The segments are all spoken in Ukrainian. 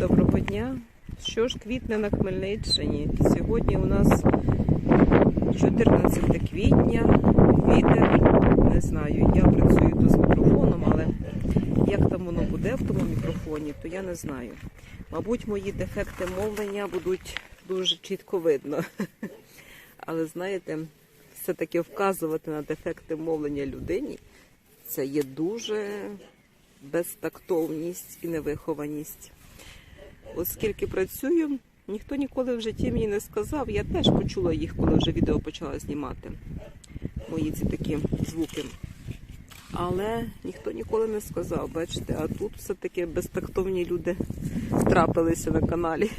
доброго дня. Що ж квітне на Хмельниччині? Сьогодні у нас 14 квітня, вітер. Не знаю, я працюю тут з мікрофоном, але як там воно буде в тому мікрофоні, то я не знаю. Мабуть, мої дефекти мовлення будуть дуже чітко видно. Але знаєте, все-таки вказувати на дефекти мовлення людині це є дуже безтактовність і невихованість. Оскільки працюю, ніхто ніколи в житті мені не сказав. Я теж почула їх, коли вже відео почала знімати. Мої ці такі звуки. Але ніхто ніколи не сказав, бачите, а тут все-таки безтактовні люди трапилися на каналі,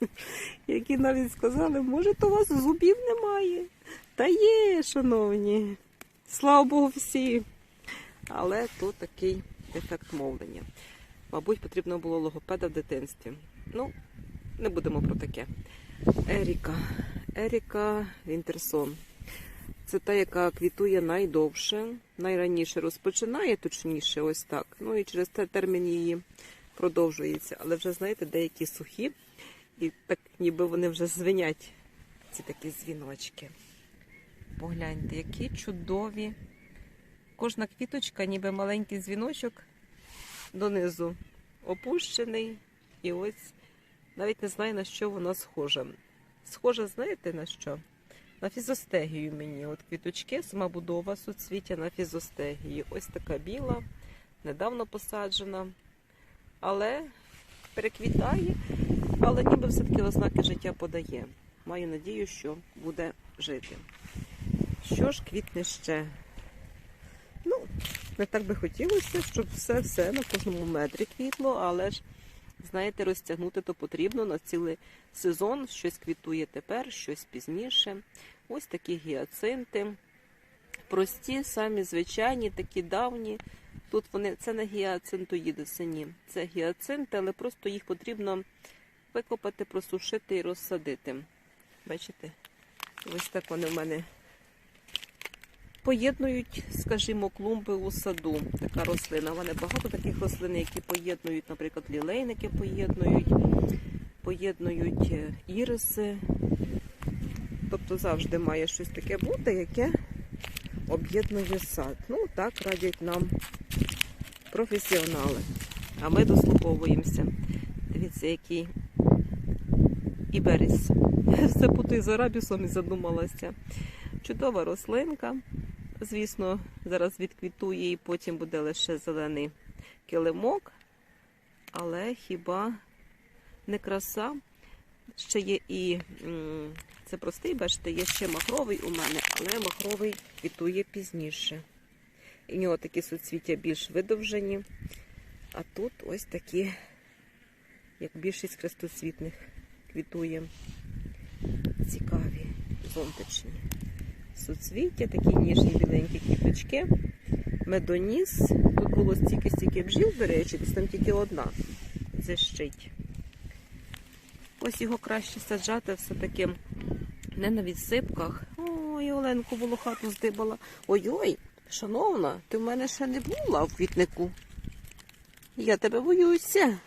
які навіть сказали, може, то у вас зубів немає. Та є, шановні. Слава Богу, всі. Але то такий ефект мовлення. Мабуть, потрібно було логопеда в дитинстві. Ну, не будемо про таке. Еріка. Еріка Вінтерсон. Це та, яка квітує найдовше, найраніше розпочинає, точніше, ось так. Ну і через те термін її продовжується. Але вже, знаєте, деякі сухі, і так ніби вони вже звенять, ці такі дзвіночки. Погляньте, які чудові. Кожна квіточка, ніби маленький дзвіночок донизу опущений. І ось навіть не знаю, на що воно схоже. Схоже, знаєте на що? На фізостегію мені. От квіточки, сама будова суцвіття на фізостегії. Ось така біла, недавно посаджена, але переквітає, але ніби все-таки ознаки життя подає. Маю надію, що буде жити. Що ж квітне ще? Ну, не так би хотілося, щоб все-все на кожному метрі квітло, але ж, знаєте, розтягнути то потрібно на цілий сезон. Щось квітує тепер, щось пізніше. Ось такі гіацинти. Прості, самі звичайні, такі давні. Тут вони це не гіацинтоїди сині, це гіацинти, але просто їх потрібно викопати, просушити і розсадити. Бачите? Ось так вони в мене поєднують, скажімо, клумби у саду. Така рослина. У мене багато таких рослин, які поєднують, наприклад, лілейники поєднують, поєднують е, іриси. Тобто завжди має щось таке бути, яке об'єднує сад. Ну, так радять нам професіонали. А ми дослуховуємося. Дивіться, який іберіс. Все путаю з арабісом і задумалася. Чудова рослинка. Звісно, зараз відквітує і потім буде лише зелений килимок. Але хіба не краса? Ще є і це простий, бачите, є ще махровий у мене, але махровий квітує пізніше. І в нього такі суцвіття більш видовжені. А тут ось такі, як більшість хрестоцвітних, квітує. Цікаві, зонтичні суцвіття, такі ніжні біленькі квіточки. Медоніс. Тут було стільки-стільки бджіл, до речі, десь там тільки одна зищить. Ось його краще саджати все-таки не на відсипках. Ой, Оленку волохату здибала. Ой-ой, шановна, ти в мене ще не була в квітнику. Я тебе боюся.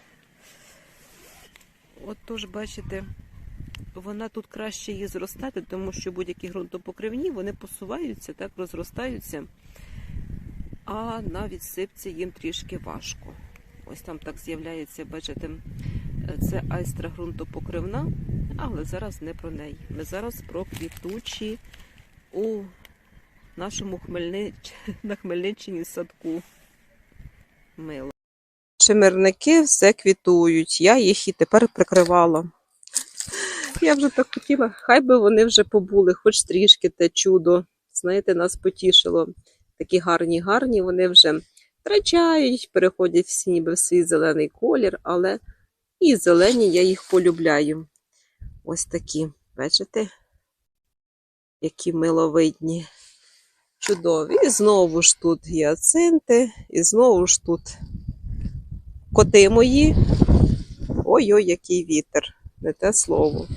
От тож, бачите, вона тут краще її зростати, тому що будь-які ґрунтопокривні вони посуваються, так розростаються, а на відсипці їм трішки важко. Ось там так з'являється, бачите, це айстра ґрунтопокривна, але зараз не про неї. Ми зараз про квітучі у нашому Хмельнич... на Хмельниччині садку. Мило. Чимирники все квітують. Я їх і тепер прикривала. Я вже так хотіла, хай би вони вже побули, хоч трішки те чудо. Знаєте, нас потішило. Такі гарні, гарні, вони вже втрачають, переходять всі ніби в свій зелений колір, але і зелені я їх полюбляю. Ось такі, бачите, які миловидні, чудові. І знову ж тут гіацинти, і знову ж тут коти мої. Ой-ой, який вітер не те слово.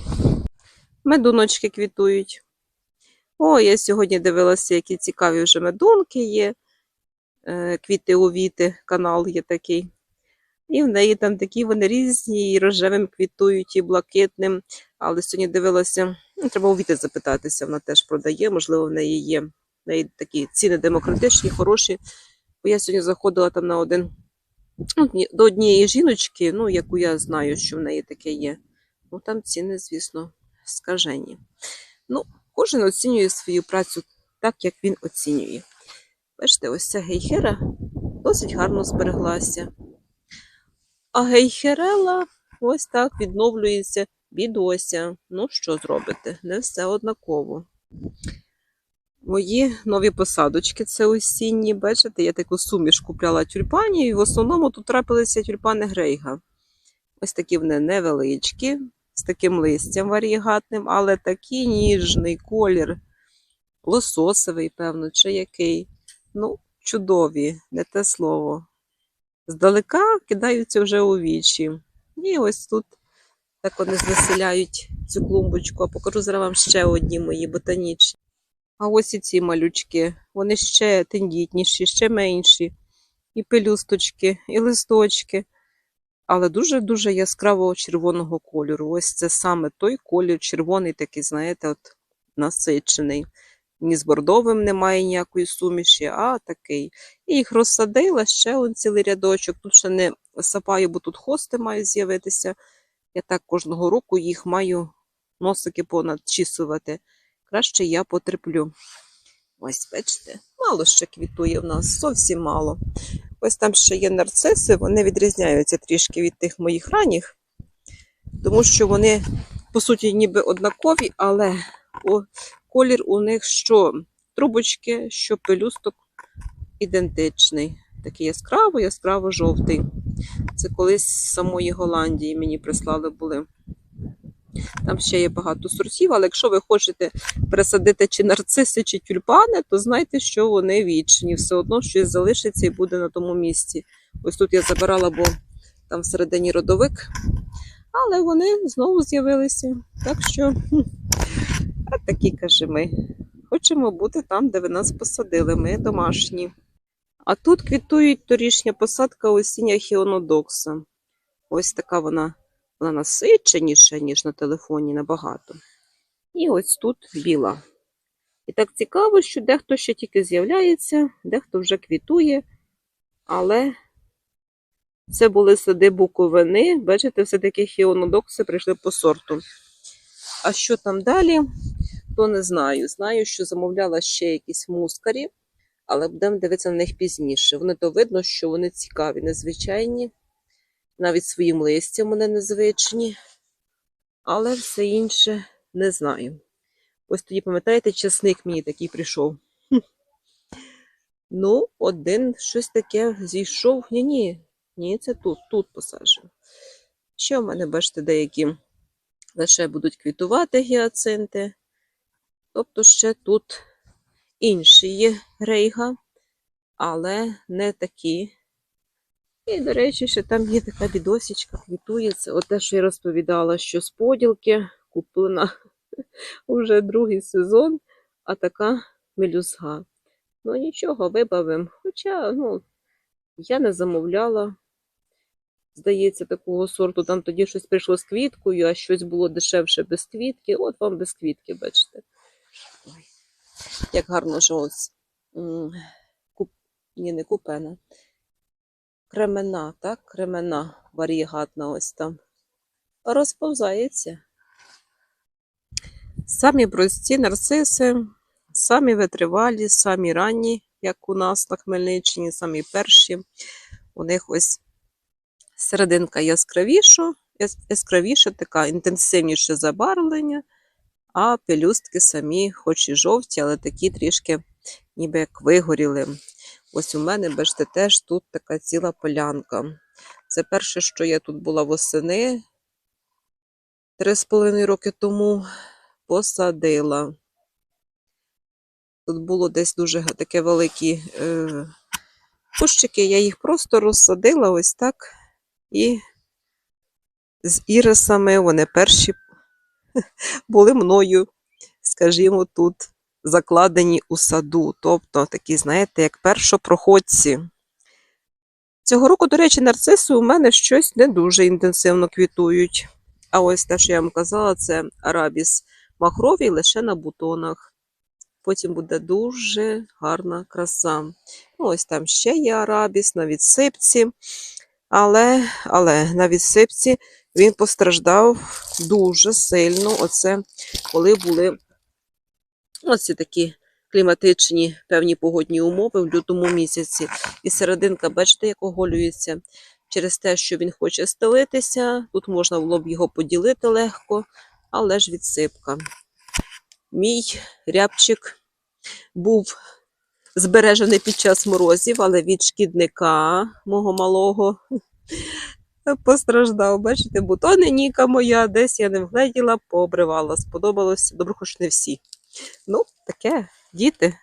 Медуночки квітують. О, я сьогодні дивилася, які цікаві вже медунки є. Е, Квіти у віти, канал є такий. І в неї там такі вони різні, і рожевим квітують, і блакитним. Але сьогодні дивилася, ну, треба у Віти запитатися, вона теж продає, можливо, в неї є. В неї такі ціни демократичні, хороші. Бо я сьогодні заходила там на один ну, до однієї жіночки, ну, яку я знаю, що в неї таке є. Ну там ціни, звісно, скажені. Ну, кожен оцінює свою працю так, як він оцінює. Бачите, ось ця гейхера досить гарно збереглася. А гейхерела ось так відновлюється бідося. Ну, що зробити? Не все однаково. Мої нові посадочки це осінні. Бачите, я таку суміш купляла тюльпанів, і в основному тут трапилися тюльпани Грейга. Ось такі вони невеличкі, з таким листям варігатним, але такий ніжний колір, лососовий, певно, чи який. Ну, чудові, не те слово. Здалека кидаються вже у вічі. І ось тут так вони звеселяють цю клумбочку. А покажу зараз вам ще одні мої ботанічні. А ось і ці малючки. Вони ще тендітніші, ще менші. І пелюсточки, і листочки. Але дуже-дуже яскравого червоного кольору. Ось це саме той колір, червоний такий, знаєте, от насичений. Ні з бордовим немає ніякої суміші, а такий. І їх розсадила ще он цілий рядочок. Тут ще не сапаю, бо тут хости мають з'явитися. Я так кожного року їх маю носики понадчісувати. Краще я потерплю. Ось, бачите, мало ще квітує в нас, зовсім мало. Ось там ще є нарциси, вони відрізняються трішки від тих моїх ранніх, тому що вони, по суті, ніби однакові, але колір у них що трубочки, що пелюсток ідентичний. Такий яскраво, яскраво жовтий. Це колись з самої Голландії мені прислали були. Там ще є багато сортів, але якщо ви хочете пересадити чи нарциси, чи тюльпани, то знайте, що вони вічні. Все одно щось залишиться і буде на тому місці. Ось тут я забирала, бо там всередині родовик, але вони знову з'явилися. Так що, а такі каже ми. Хочемо бути там, де ви нас посадили. Ми домашні. А тут квітують торішня посадка осіння хіонодокса. Ось така вона вона насиченіша, ніж на телефоні набагато. І ось тут біла. І так цікаво, що дехто ще тільки з'являється, дехто вже квітує, але це були сади буковини. Бачите, все-таки хіонодокси прийшли по сорту. А що там далі, то не знаю. Знаю, що замовляла ще якісь мускарі, але будемо дивитися на них пізніше. Вони то видно, що вони цікаві, незвичайні навіть своїм листям вони незвичні, але все інше не знаю. Ось тоді, пам'ятаєте, часник мені такий прийшов. Ну, один щось таке зійшов. Ні, ні, ні, це тут, тут посаджено. Ще в мене, бачите, деякі лише будуть квітувати гіацинти. Тобто ще тут інші є рейга, але не такі. І, до речі, ще там є така бідосічка, квітує. Це от те, що я розповідала, що з поділки куплена вже другий сезон, а така мелюзга. Ну нічого, вибавимо. Хоча, ну, я не замовляла, здається, такого сорту. Там тоді щось прийшло з квіткою, а щось було дешевше без квітки. От вам без квітки, бачите. Ой, як гарно що ось. Куп... Ні, не купена. Кремена, так? Кремена варігатна ось там. Розповзається. Самі прості нарциси, самі витривалі, самі ранні, як у нас на Хмельниччині, самі перші. У них ось серединка яскравіша, яс- яскравіша, така інтенсивніше забарвлення, а пелюстки самі, хоч і жовті, але такі трішки ніби як вигоріли. Ось у мене, бачите, теж тут така ціла полянка. Це перше, що я тут була восени три з половиною роки тому посадила. Тут було десь дуже таке великі е, кущики, я їх просто розсадила ось так. І з ірисами вони перші були мною, скажімо, тут закладені у саду. Тобто такі, знаєте, як першопроходці. Цього року, до речі, нарциси у мене щось не дуже інтенсивно квітують. А ось те, що я вам казала, це арабіс махровий лише на бутонах. Потім буде дуже гарна краса. Ну, ось там ще є арабіс на відсипці. Але, але на відсипці він постраждав дуже сильно. Оце коли були оці такі кліматичні певні погодні умови в лютому місяці. І серединка, бачите, як оголюється. Через те, що він хоче стелитися, тут можна було б його поділити легко, але ж відсипка. Мій рябчик був збережений під час морозів, але від шкідника мого малого постраждав. Бачите, бутони Ніка моя, десь я не вгледіла, пообривала. Сподобалось. Добре, хоч не всі. Ну, таке, діти.